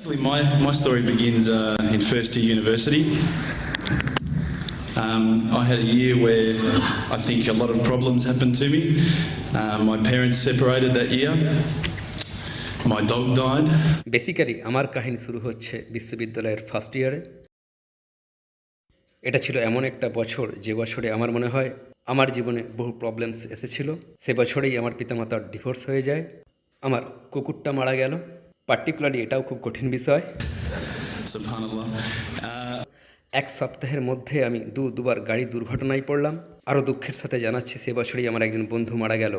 My, my story begins uh, in first year university. Um, I had a year where I think a lot of problems happened to me. Uh, my parents separated that year. My dog died. Basically আমার কাহিনী শুরু হচ্ছে বিশ্ববিদ্যালয়ের first ইয়ারে এটা ছিল এমন একটা বছর যে বছরে আমার মনে হয় আমার জীবনে বহু প্রবলেমস এসেছিল সে বছরেই আমার পিতামাতার ডিভোর্স হয়ে যায় আমার কুকুরটা মারা গেল পার্টিকুলারলি এটাও খুব কঠিন বিষয়। এক সপ্তাহের মধ্যে আমি দু দুবার গাড়ি দুর্ঘটনায় পড়লাম। আরও দুঃখের সাথে জানাচ্ছি সে বছরই আমার একজন বন্ধু মারা গেল।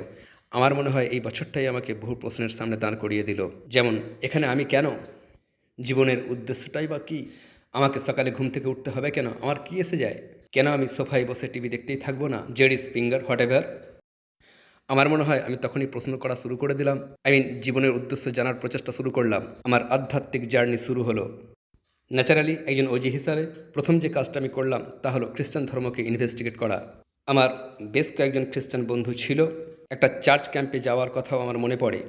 আমার মনে হয় এই বছরটাই আমাকে বহু প্রশ্নের সামনে দাঁড় করিয়ে দিল। যেমন এখানে আমি কেন? জীবনের উদ্দেশ্যটাই বা কী? আমাকে সকালে ঘুম থেকে উঠতে হবে কেন? আমার কি এসে যায়? কেন আমি সোফায় বসে টিভি দেখতেই থাকব না? জেডিস ফিঙ্গার হোয়াট এভার? আমার মনে হয় আমি তখনই প্রশ্ন করা শুরু করে দিলাম। আই মিন জীবনের উদ্দেশ্য জানার প্রচেষ্টা শুরু করলাম। আমার আধ্যাত্মিক জার্নি শুরু হলো। ন্যাচারালি একজন ওজি হিসাবে প্রথম যে কাজটা আমি করলাম, তা হলো খ্রিস্টান ধর্মকে ইনভেস্টিগেট করা। আমার বেশ কয়েকজন খ্রিস্টান বন্ধু ছিল। একটা চার্চ ক্যাম্পে যাওয়ার কথাও আমার মনে পড়ে,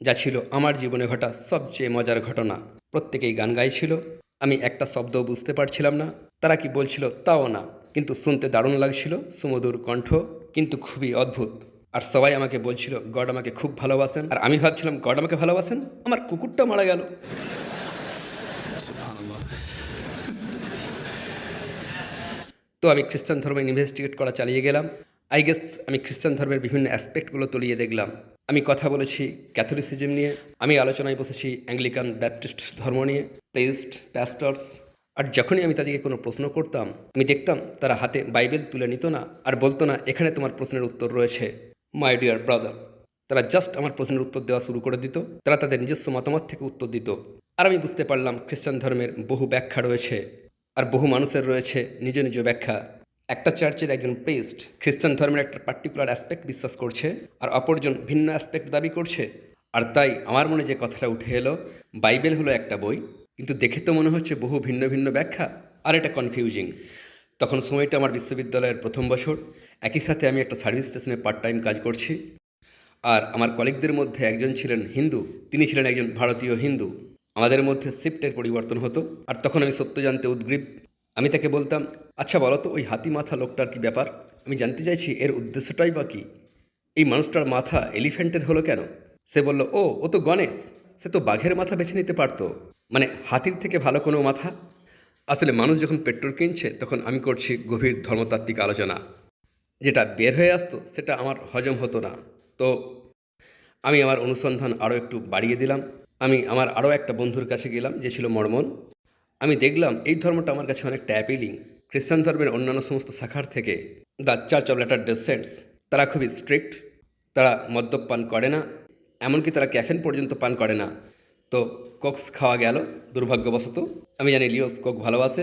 যা ছিল আমার জীবনে ঘটা সবচেয়ে মজার ঘটনা। প্রত্যেকেই গান গাইছিল। আমি একটা শব্দও বুঝতে পারছিলাম না। তারা কি বলছিল, তাও না। কিন্তু শুনতে দারুণ লাগছিল। সুমধুর কণ্ঠ, কিন্তু খুবই অদ্ভুত। আর সবাই আমাকে বলছিল গড আমাকে খুব ভালোবাসেন। আর আমি ভাবছিলাম গড আমাকে ভালোবাসেন? আমার কুকুরটা মারা গেল। তো আমি খ্রিস্টান ধর্ম ইনভেস্টিগেট করা চালিয়ে গেলাম। আই গেস আমি খ্রিস্টান ধর্মের বিভিন্ন অ্যাসপেক্টগুলো তলিয়ে দেখলাম। আমি কথা বলেছি ক্যাথলিসিজম নিয়ে আমি আলোচনায় বসেছি অ্যাংলিকান ব্যাপটিস্ট ধর্ম নিয়ে প্রেস্ট প্যাস্টার্স। আর যখনই আমি তাদেরকে কোনো প্রশ্ন করতাম আমি দেখতাম তারা হাতে বাইবেল তুলে নিত না আর বলতো না এখানে তোমার প্রশ্নের উত্তর রয়েছে। মাই ডিয়ার ব্রাদার তারা জাস্ট আমার প্রশ্নের উত্তর দেওয়া শুরু করে দিত। তারা তাদের নিজস্ব মতামত থেকে উত্তর দিত। আর আমি বুঝতে পারলাম খ্রিস্টান ধর্মের বহু ব্যাখ্যা রয়েছে আর বহু মানুষের রয়েছে নিজ নিজ ব্যাখ্যা। একটা চার্চের একজন প্রেস্ট খ্রিস্টান ধর্মের একটা পার্টিকুলার অ্যাসপেক্ট বিশ্বাস করছে আর অপরজন ভিন্ন অ্যাসপেক্ট দাবি করছে। আর তাই আমার মনে যে কথাটা উঠে এলো, বাইবেল হলো একটা বই, কিন্তু দেখে তো মনে হচ্ছে বহু ভিন্ন ভিন্ন ব্যাখ্যা, আর এটা কনফিউজিং তখন সময়টা আমার বিশ্ববিদ্যালয়ের প্রথম বছর। একই সাথে আমি একটা সার্ভিস স্টেশনে পার্ট টাইম কাজ করছি। আর আমার কলিগদের মধ্যে একজন ছিলেন হিন্দু, তিনি ছিলেন একজন ভারতীয় হিন্দু। আমাদের মধ্যে শিফটের পরিবর্তন হতো। আর তখন আমি সত্য জানতে উদ্গ্রীব। আমি তাকে বলতাম আচ্ছা বলো তো, ওই হাতি মাথা লোকটার কি ব্যাপার? আমি জানতে চাইছি, এর উদ্দেশ্যটাই বা কী? এই মানুষটার মাথা এলিফ্যান্টের হলো কেন? সে বলল, ও ও তো গণেশ। সে তো বাঘের মাথা বেছে নিতে পারতো। মানে হাতির থেকে ভালো কোনো মাথা? আসলে মানুষ যখন পেট্রোল কিনছে, তখন আমি করছি গভীর ধর্মতাত্ত্বিক আলোচনা। যেটা বের হয়ে আসতো, সেটা আমার হজম হতো না। তো আমি আমার অনুসন্ধান আরও একটু বাড়িয়ে দিলাম। আমি আমার আরও একটা বন্ধুর কাছে গেলাম, যে ছিল মর্মন। আমি দেখলাম, এই ধর্মটা আমার কাছে অনেকটা অ্যাপিলিং খ্রিস্টান ধর্মের অন্যান্য সমস্ত শাখার থেকে the church of latter day saints তারা খুবই স্ট্রিক্ট তারা মদ্যপ পান করে না, এমনকি তারা ক্যাফেন পর্যন্ত পান করে না। তো কোকস খাওয়া গেল, দুর্ভাগ্যবশত। আমি জানি লিওস কোক ভালোবাসে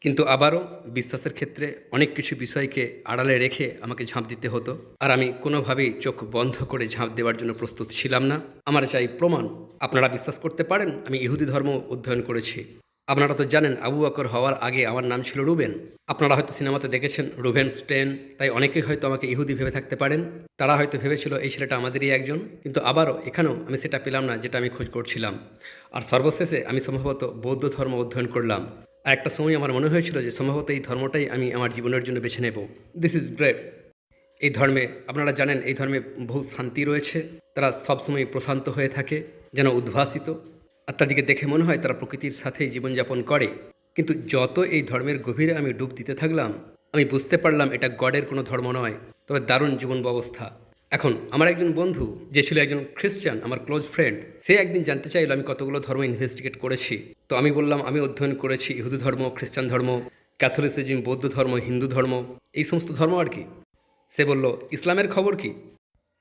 কিন্তু আবারও বিশ্বাসের ক্ষেত্রে অনেক কিছু বিষয়কে আড়ালে রেখে আমাকে ঝাঁপ দিতে হতো। আর আমি কোনোভাবেই চোখ বন্ধ করে ঝাঁপ দেওয়ার জন্য প্রস্তুত ছিলাম না। আমার চাই প্রমাণ, আপনারা বিশ্বাস করতে পারেন, আমি ইহুদি ধর্ম অধ্যয়ন করেছি। আপনারা তো জানেন আবু বকর হওয়ার আগে আমার নাম ছিল রুবেন। আপনারা হয়তো সিনেমাতে দেখেছেন রুবেন স্টেন, তাই অনেকেই হয়তো আমাকে ইহুদি ভেবে থাকতে পারেন। তারা হয়তো ভেবেছিল এই ছেলেটা আমাদেরই একজন, কিন্তু আবারও এখানেও আমি সেটা পেলাম না যেটা আমি খোঁজ করছিলাম। আর সর্বশেষে আমি সম্ভবত বৌদ্ধ ধর্ম অধ্যয়ন করলাম। আর একটা সময় আমার মনে হয়েছিল যে সম্ভবত এই ধর্মটাই আমি আমার জীবনের জন্য বেছে নেব। দিস ইজ গ্রেট এই ধর্মে, আপনারা জানেন এই ধর্মে বহু শান্তি রয়েছে। তারা সবসময় প্রশান্ত হয়ে থাকে, যেন উদ্ভাসিত। আর তাদেরকে দেখে মনে হয় তারা প্রকৃতির সাথেই জীবনযাপন করে। কিন্তু যত এই ধর্মের গভীরে আমি ডুব দিতে থাকলাম, আমি বুঝতে পারলাম এটা গডের কোনো ধর্ম নয়, তবে দারুণ জীবন ব্যবস্থা এখন, আমার একজন বন্ধু, যে ছিল একজন খ্রিস্টান, আমার ক্লোজ ফ্রেন্ড, সে একদিন জানতে চাইলো আমি কতগুলো ধর্ম ইনভেস্টিগেট করেছি। তো আমি বললাম, আমি অধ্যয়ন করেছি ইহুদি ধর্ম, খ্রিস্টান ধর্ম, ক্যাথলিসিজম, বৌদ্ধ ধর্ম, হিন্দু ধর্ম, এই সমস্ত ধর্ম আর কি। সে বলল, ইসলামের খবর কি?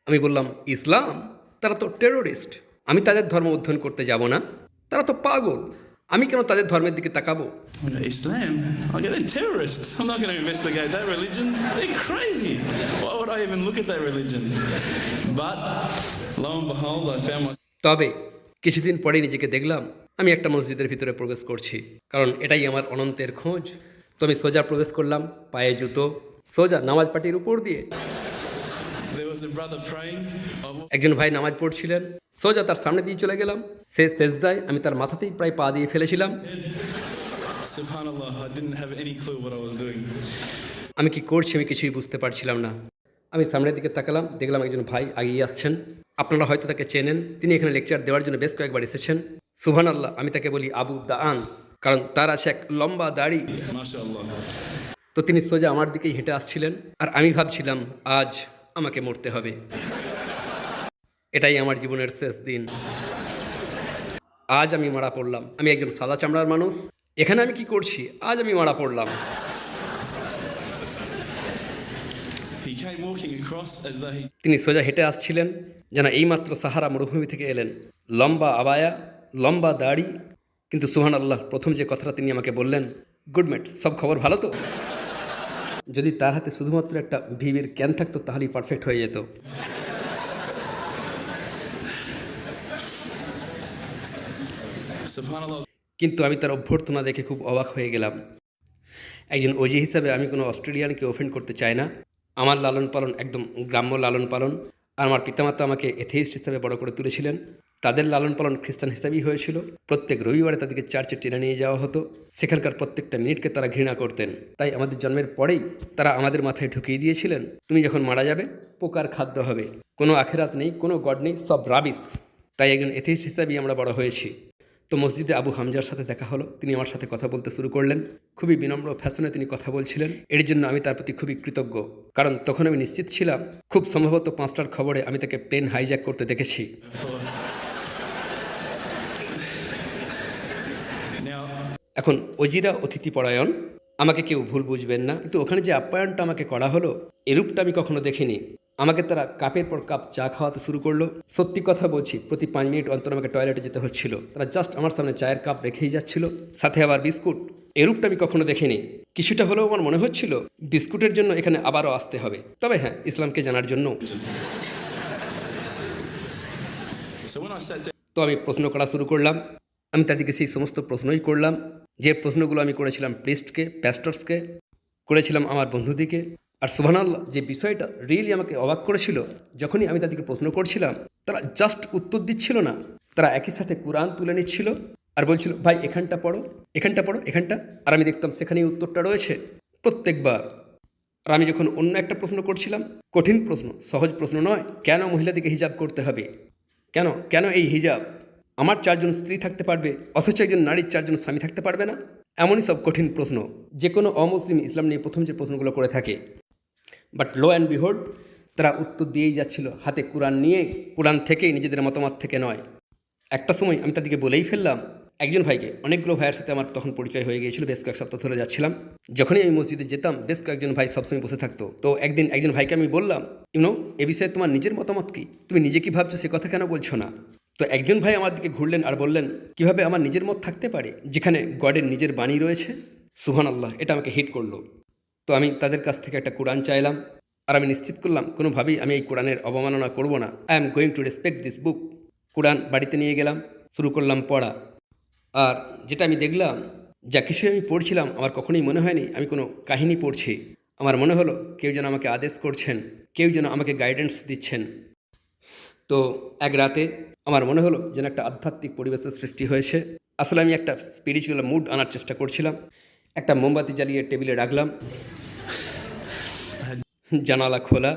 আমি বললাম, ইসলাম? তারা তো টেরোরিস্ট। আমি তাদের ধর্ম অধ্যয়ন করতে যাব না। তারা তো পাগল। আমি কেন তাদের ধর্মের দিকে তাকাবো? ইসলাম তবে কিছুদিন পরেই নিজেকে দেখলাম আমি একটা মসজিদের ভিতরে প্রবেশ করছি। কারণ এটাই আমার অনন্তের খোঁজ। তো আমি সোজা প্রবেশ করলাম পায়ে জুতো সোজা নামাজ পাটির উপর দিয়ে। একজন ভাই নামাজ পড়ছিলেন সোজা তার সামনে দিয়ে চলে গেলাম। সে সেজদায় আমি তার মাথাতেই প্রায় পা দিয়ে ফেলেছিলাম. আমি কি করছি আমি কিছুই বুঝতে পারছিলাম না। আমি সামনের দিকে তাকালাম দেখলাম একজন ভাই আগিয়ে আসছেন। আপনারা হয়তো তাকে চেনেন তিনি এখানে লেকচার দেওয়ার জন্য বেশ কয়েকবার এসেছেন। সুবহান আল্লাহ আমি তাকে বলি আবু দাআন কারণ তার আছে এক লম্বা দাড়ি। তো তিনি সোজা আমার দিকেই হেঁটে আসছিলেন আর আমি ভাবছিলাম আজ আমাকে মরতে হবে। এটাই আমার জীবনের শেষ দিন। আজ আমি মারা পড়লাম। আমি একজন সাদা চামড়ার মানুষ। এখানে আমি কি করছি? আজ আমি মারা পড়লাম। তিনি সোজা হেঁটে আসছিলেন যেন এইমাত্র সাহারা মরুভূমি থেকে এলেন। লম্বা আবায়া লম্বা দাড়ি। কিন্তু সুহান আল্লাহ প্রথম যে কথাটা তিনি আমাকে বললেন গুড গুডমেট সব খবর ভালো তো? যদি তার হাতে শুধুমাত্র একটা ভিভির ক্যান থাকতো তাহলেই পারফেক্ট হয়ে যেত। কিন্তু আমি তার অভ্যর্থনা দেখে খুব অবাক হয়ে গেলাম। একজন ওজি হিসাবে আমি কোনো অস্ট্রেলিয়ানকে ওফেন্ড করতে চাই না। আমার লালন পালন একদম গ্রাম্য লালন পালন। আর আমার পিতামাতা আমাকে এথেইস্ট হিসাবে বড় করে তুলেছিলেন। তাদের লালন পালন খ্রিস্টান হিসাবেই হয়েছিল। প্রত্যেক রবিবারে তাদেরকে চার্চে টেনে নিয়ে যাওয়া হতো। সেখানকার প্রত্যেকটা মিনিটকে তারা ঘৃণা করতেন। তাই আমাদের জন্মের পরেই তারা আমাদের মাথায় ঢুকিয়ে দিয়েছিলেন, তুমি যখন মারা যাবে, পোকার খাদ্য হবে। কোনো আখেরাত নেই, কোনো গড নেই, সব রাবিস। তাই একজন এথিস্ট হিসাবেই আমরা বড় হয়েছি। তো মসজিদে আবু হামজার সাথে দেখা হলো। তিনি আমার সাথে কথা বলতে শুরু করলেন। খুবই বিনম্র ফ্যাশনে তিনি কথা বলছিলেন। এর জন্য আমি তার প্রতি খুবই কৃতজ্ঞ। কারণ তখন আমি নিশ্চিত ছিলাম, খুব সম্ভবত পাঁচটার খবরে আমি তাকে প্লেন হাইজ্যাক করতে দেখেছি। এখন অজিরা অতিথি পরায়ণ আমাকে কেউ ভুল বুঝবেন না। কিন্তু ওখানে যে আপ্যায়নটা আমাকে করা হলো, এরূপটা আমি কখনো দেখিনি। আমাকে তারা কাপের পর কাপ চা খাওয়াতে শুরু করল। সত্যি কথা বলছি প্রতি পাঁচ মিনিট অন্তর আমাকে টয়লেটে যেতে হচ্ছিল। তারা জাস্ট আমার সামনে চায়ের কাপ রেখেই যাচ্ছিল। সাথে আবার বিস্কুট। এরূপটা আমি কখনো দেখিনি। কিছুটা হলেও আমার মনে হচ্ছিল বিস্কুটের জন্য এখানে আবারও আসতে হবে। তবে হ্যাঁ ইসলামকে জানার জন্য। তো আমি প্রশ্ন করা শুরু করলাম। আমি তাদেরকে সেই সমস্ত প্রশ্নই করলাম। যে প্রশ্নগুলো আমি করেছিলাম প্রিস্টকে প্যাস্টর্সকে করেছিলাম আমার বন্ধুদিকে। আর সুবহানাল্লাহ, যে বিষয়টা রিয়েলি আমাকে অবাক করেছিল, যখনই আমি তাদেরকে প্রশ্ন করছিলাম, তারা জাস্ট উত্তর দিচ্ছিল না। তারা একই সাথে কোরআন তুলে নিচ্ছিল আর বলছিল, ভাই, এখানটা পড়ো এখানটা পড়ো, এখানটা। আর আমি দেখতাম সেখানেই উত্তরটা রয়েছে প্রত্যেকবার। আর আমি যখন অন্য একটা প্রশ্ন করছিলাম, কঠিন প্রশ্ন, সহজ প্রশ্ন নয়, কেন মহিলাদেরকে হিজাব করতে হবে? কেন? কেন এই হিজাব? আমার চারজন স্ত্রী থাকতে পারবে, অথচ একজন নারীর চারজন স্বামী থাকতে পারবে না? এমনই সব কঠিন প্রশ্ন যে কোনো অমুসলিম ইসলাম নিয়ে প্রথম যে প্রশ্নগুলো করে থাকে। বাট লো অ্যান্ড বিহোল্ড তারা উত্তর দিয়েই যাচ্ছিল, হাতে কোরআন নিয়ে, কোরআন থেকেই নিজেদের মতামত থেকে নয়। একটা সময় আমি তাদেরকে বলেই ফেললাম, একজন ভাইকে, অনেকগুলো ভাইয়ের সাথে আমার তখন পরিচয় হয়ে গিয়েছিল, বেশ কয়েক সপ্তাহ ধরে যাচ্ছিলাম। যখনই আমি মসজিদে যেতাম, বেশ কয়েকজন ভাই সবসময় বসে থাকতো। তো একদিন একজন ভাইকে আমি বললাম, ইউনো, এ বিষয়ে তোমার নিজের মতামত কি? তুমি নিজে কি ভাবছ সে কথা কেন বলছো না? তো একজন ভাই আমার দিকে ঘুরলেন আর বললেন, কীভাবে আমার নিজের মত থাকতে পারে, যেখানে গডের নিজের বাণী রয়েছে? সুহান আল্লাহ এটা আমাকে হিট করল। তো আমি তাদের কাছ থেকে একটা কোরআন চাইলাম আর আমি নিশ্চিত করলাম, কোনোভাবেই আমি এই কোরআনের অবমাননা করব না। I am going to respect this book কোরআন বাড়িতে নিয়ে গেলাম, শুরু করলাম পড়া। আর যেটা আমি দেখলাম, যা কিছু আমি পড়ছিলাম, আমার কখনোই মনে হয়নি আমি কোনো কাহিনী পড়ছি। আমার মনে হলো কেউ যেন আমাকে আদেশ করছেন, কেউ যেন আমাকে গাইডেন্স দিচ্ছেন। তো এক রাতে আমার মনে হলো যেন একটা আধ্যাত্মিক পরিবেশের সৃষ্টি হয়েছে। আসলে আমি একটা স্পিরিচুয়াল মুড আনার চেষ্টা করছিলাম। একটা মোমবাতি জ্বালিয়ে টেবিলে রাখলাম। জানালা খোলা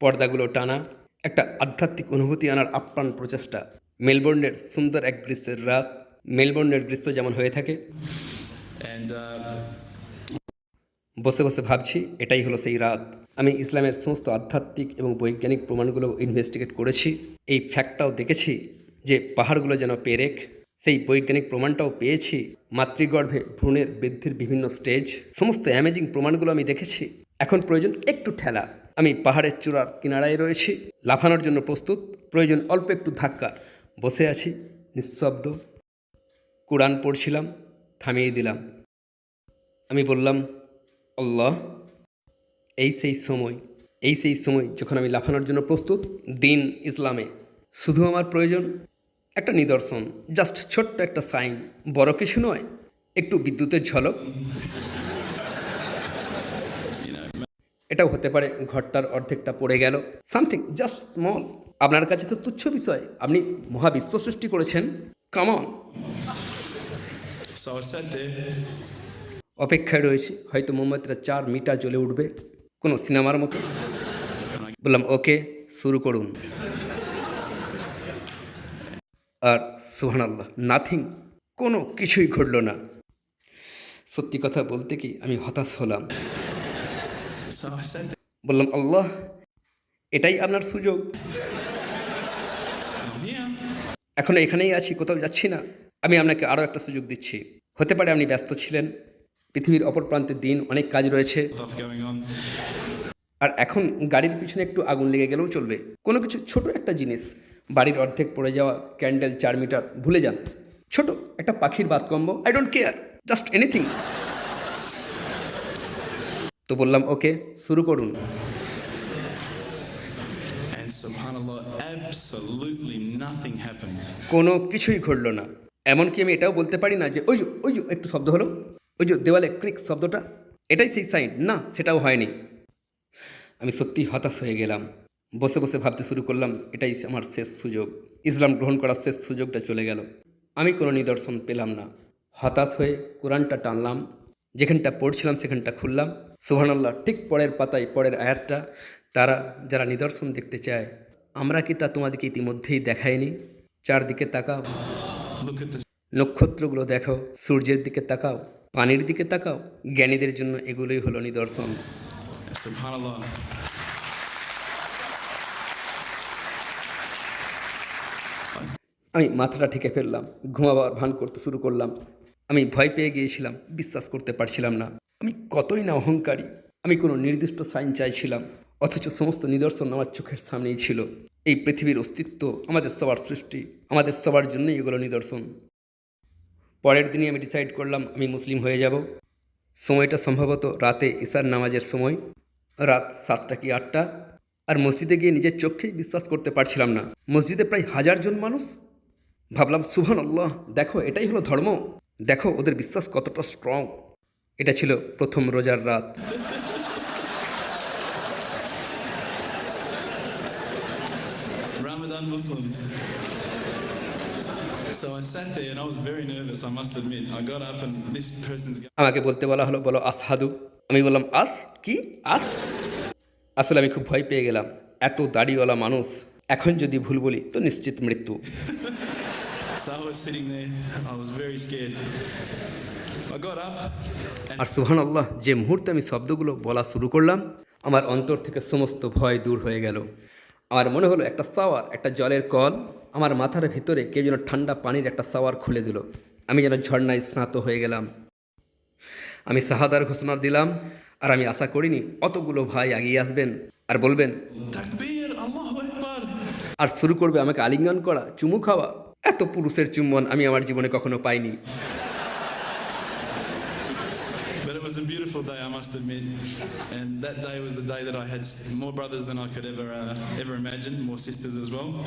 পর্দাগুলো টানা একটা আধ্যাত্মিক অনুভূতি আনার আপ্রাণ প্রচেষ্টা। মেলবোর্নের সুন্দর এক গ্রীষ্মের রাত মেলবোর্নের গ্রীষ্ম যেমন হয়ে থাকে। Uh, বসে বসে ভাবছি এটাই হলো সেই রাত। আমি ইসলামের সমস্ত আধ্যাত্মিক এবং বৈজ্ঞানিক প্রমাণগুলো ইনভেস্টিগেট করেছি। এই ফ্যাক্টটাও দেখেছি যে পাহাড়গুলো যেন পেরেক সেই বৈজ্ঞানিক প্রমাণটাও পেয়েছি। মাতৃগর্ভে ভ্রূণের বৃদ্ধির বিভিন্ন স্টেজ সমস্ত অ্যামেজিং প্রমাণগুলো আমি দেখেছি। এখন প্রয়োজন একটু ঠেলা। আমি পাহাড়ের চূড়ার কিনারায় রয়েছি। লাফানোর জন্য প্রস্তুত। প্রয়োজন অল্প একটু ধাক্কা। বসে আছি, নিঃশব্দ। কোরআন পড়ছিলাম, থামিয়ে দিলাম। আমি বললাম, আল্লাহ, এই সেই সময়, এই সেই সময় যখন আমি লাফানোর জন্য প্রস্তুত, দিন ইসলামে। শুধু আমার প্রয়োজন একটা নিদর্শন, জাস্ট ছোট্ট একটা সাইন। বড় কিছু নয়, একটু বিদ্যুতের ঝলক। এটাও হতে পারে ঘরটার অর্ধেকটা পড়ে গেল। সামথিং জাস্ট স্মল আপনার কাছে তো তুচ্ছ বিষয়। আপনি মহাবিশ্ব সৃষ্টি করেছেন। কামন অপেক্ষায় রয়েছে। হয়তো মোমবাতিটা চার মিটার জ্বলে উঠবে। কোনো সিনেমার মতো। বললাম ওকে শুরু করুন। আর সুহান আল্লাহ নাথিং কোনো কিছুই ঘটল না। সত্যি কথা বলতে কি আমি হতাশ হলাম। বললাম, আল্লাহ, এটাই আপনার সুযোগ। এখন এখানেই আছি, কোথাও যাচ্ছি না। আমি আপনাকে আরও একটা সুযোগ দিচ্ছি। হতে পারে আপনি ব্যস্ত ছিলেন, পৃথিবীর অপর প্রান্তে দিন অনেক কাজ রয়েছে. আর এখন গাড়ির পিছনে একটু আগুন লেগে গেলেও চলবে। কোনো কিছু ছোট একটা জিনিস, বাড়ির অর্ধেক পড়ে যাওয়া ক্যান্ডেল, চার মিটার, ভুলে যান। ছোট একটা পাখির বাতকম্ব I don't care just anything তো বললাম ওকে শুরু করুন. কোনো কিছুই ঘটলো না। এমনকি আমি এটাও বলতে পারি না যে ওই যে ওই যে একটু শব্দ হলো। ওই যে দেওয়ালে ক্রিক শব্দটা। এটাই সেই সাইন না সেটাও হয়নি। আমি সত্যি হতাশ হয়ে গেলাম। বসে বসে ভাবতে শুরু করলাম এটাই আমার শেষ সুযোগ। ইসলাম গ্রহণ করার শেষ সুযোগটা চলে গেল। আমি কোনো নিদর্শন পেলাম না। হতাশ হয়ে কোরআনটা টানলাম। যেখানটা পড়ছিলাম সেখানটা খুললাম। সুবহানাল্লাহ ঠিক পরের পাতায় পরের আয়াতটা তারা যারা নিদর্শন দেখতে চায় আমরা কি তা তোমাদেরকে ইতিমধ্যেই দেখায়নি চারদিকে তাকাও। নক্ষত্রগুলো দেখো সূর্যের দিকে তাকাও পানির দিকে তাকাও জ্ঞানীদের জন্য এগুলোই হলো নিদর্শন। আমি মাথাটা ঠেকে ফেললাম ঘুমাবার ভান করতে শুরু করলাম। আমি ভয় পেয়ে গিয়েছিলাম বিশ্বাস করতে পারছিলাম না। আমি কতই না অহংকারী। আমি কোনো নির্দিষ্ট সাইন চাইছিলাম, অথচ সমস্ত নিদর্শন আমার চোখের সামনেই ছিল। এই পৃথিবীর অস্তিত্ব আমাদের সবার সৃষ্টি, আমাদের সবার জন্যই এগুলো নিদর্শন। পরের দিনই আমি ডিসাইড করলাম আমি মুসলিম হয়ে যাব। সময়টা সম্ভবত রাতে ইশার নামাজের সময়, রাত সাতটা কি আটটা। আর মসজিদে গিয়ে নিজের চোখেই বিশ্বাস করতে পারছিলাম না। মসজিদে প্রায় হাজার জন মানুষ। ভাবলাম সুহান আল্লাহ দেখো এটাই হলো ধর্ম। দেখো ওদের বিশ্বাস কতটা স্ট্রং এটা ছিল প্রথম রোজার রাত। Ramadan Muslims. আমাকে বলতে বলা হলো বলো আসহাদু আমি বললাম আস? কি? আস? আসলে আমি খুব ভয় পেয়ে গেলাম এত দাড়িওয়ালা মানুষ। এখন যদি ভুল বলি তো নিশ্চিত মৃত্যু। আর সুহান আল্লাহ যে মুহূর্তে আমি শব্দগুলো বলা শুরু করলাম আমার অন্তর থেকে সমস্ত ভয় দূর হয়ে গেল। আমার মনে হলো একটা সাওয়ার একটা জলের কল আমার মাথার ভিতরে কেউ যেন ঠান্ডা পানির একটা সাওয়ার খুলে দিল। আমি যেন ঝর্ণায় স্নাত হয়ে গেলাম। আমি সাহাদার ঘোষণা দিলাম আর আমি আশা করিনি অতগুলো ভাই এগিয়ে আসবেন আর বলবেন. আর শুরু করবে আমাকে আলিঙ্গন করা চুমু খাওয়া। এত পুরুষের চুম্বন আমি আমার জীবনে কখনো পাইনি। Was a beautiful day, I must admit. And that day was the day that I had more brothers than I could ever, uh, ever imagine, more sisters as well.